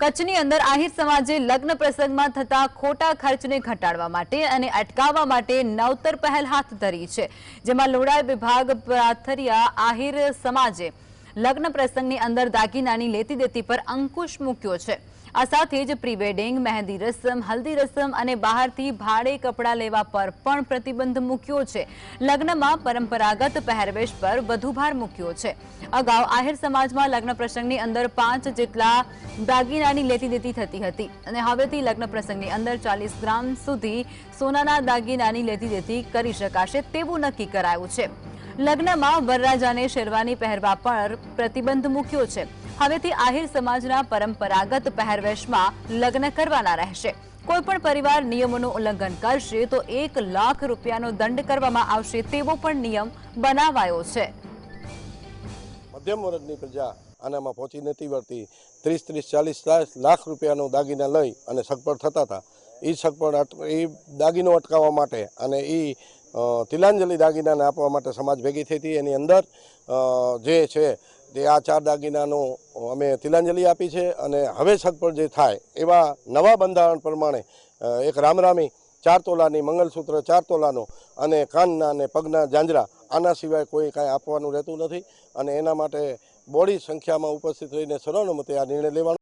કચ્છની અંદર આહિર સમાજે લગ્ન પ્રસંગમાં થતા ખોટા ખર્ચને ઘટાડવા માટે અને અટકાવવા માટે નવતર પહેલ હાથ ધરી છે, જેમાં લોડાઈ વિભાગ પ્રાથરિયા આહિર સમાજે લગ્ન પ્રસંગની અંદર દાગીનાની લેતી દેતી પર અંકુશ મૂક્યો છે. આ સાથે જ પ્રી વેડિંગ મહેંદી રસમ, હલ્દી રસમ અને બહારથી ભાડે કપડાં લેવા પર પણ પ્રતિબંધ મૂક્યો છે. લગ્નમાં પરંપરાગત પહેરવેશ પર વધુ ભાર મૂક્યો છે. અગાઉ આહિર સમાજમાં લગ્ન પ્રસંગની અંદર પાંચ જેટલા દાગીનાની લેતી દેતી થતી હતી અને હવેથી લગ્ન પ્રસંગની અંદર ચાલીસ ગ્રામ સુધી સોનાના દાગીનાની લેતી દેતી કરી શકાશે તેવું નક્કી કરાયું છે. લગ્નમાં વરરાજાને શેરવાની પહેરવા પર પ્રતિબંધ મૂક્યો છે. હવેથી આહિર સમાજના પરંપરાગત પહેરવેશમાં લગ્ન કરવાના રહેશે. કોઈપણ પરિવાર નિયમોનું ઉલ્લંઘન કરશે તો એક લાખ રૂપિયાનો દંડ કરવામાં આવશે તેવો પણ નિયમ બનાવાયો છે. મધ્યમ વર્ગની પ્રજા આનામાં પહોંચી નથી વળતી. ત્રીસ ત્રીસ ચાલીસ લાખ રૂપિયાનો દાગીના લઈ અને સગપડ થતા હતા. એ સગપડ એ દાગીનો અટકાવવા માટે અને એ તિલાંજલિ દાગીનાને આપવા માટે સમાજ ભેગી થઈ હતી. એની અંદર જે છે તે આ ચાર દાગીનાનો અમે તિલાંજલિ આપી છે અને હવે સગપણ જે થાય એવા નવા બંધારણ પ્રમાણે એક રામરામી ચાર તોલાની મંગલસૂત્ર ચાર તોલાનો અને કાનના અને પગના જાંજરા આના સિવાય કોઈ કાંઈ આપવાનું રહેતું નથી. અને એના માટે બોડી સંખ્યામાં ઉપસ્થિત રહીને સર્વાનુમતે આ નિર્ણય લેવાનો